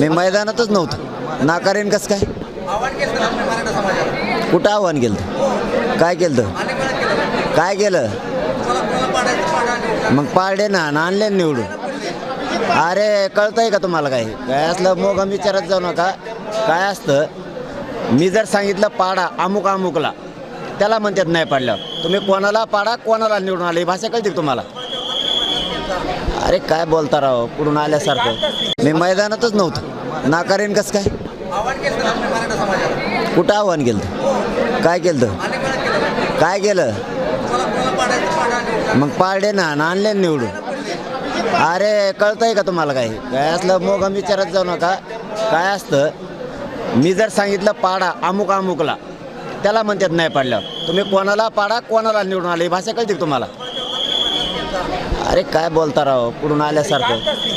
मी मैदानातच नव्हतो. नाकारेन कसं काय? कुठं आव्हान केलं काय केलं काय केलं? मग पाडे ना आणले ना निवडून. अरे कळतंय का तुम्हाला काही? काय असलं मोगम विचारत जाऊ नका. काय असतं? मी जर सांगितलं पाडा अमुक अमुकला त्याला म्हणतात नाही पाडल्यावर. तुम्ही कोणाला पाडा कोणाला निवडून आले? ही भाषा कळते तुम्हाला? अरे काय बोलता राव? कुठून आल्यासारखं? मी मैदानातच नव्हतो. नाकारेन कसं काय? कुठं आव्हान केलं काय केलं काय केलं? मग पाडे ना आणि आणले निवडून. अरे कळतंय का तुम्हाला काही? काय असलं मोगम विचारत जाऊ नका. काय असतं? मी जर सांगितलं पाडा अमुक अमुकला त्याला म्हणतात नाही पाडल्यावर. तुम्ही कोणाला पाडा कोणाला निवडून आले? ही भाषा कळते तुम्हाला? अरे काय बोलता राव? कुठून आल्यासारखं.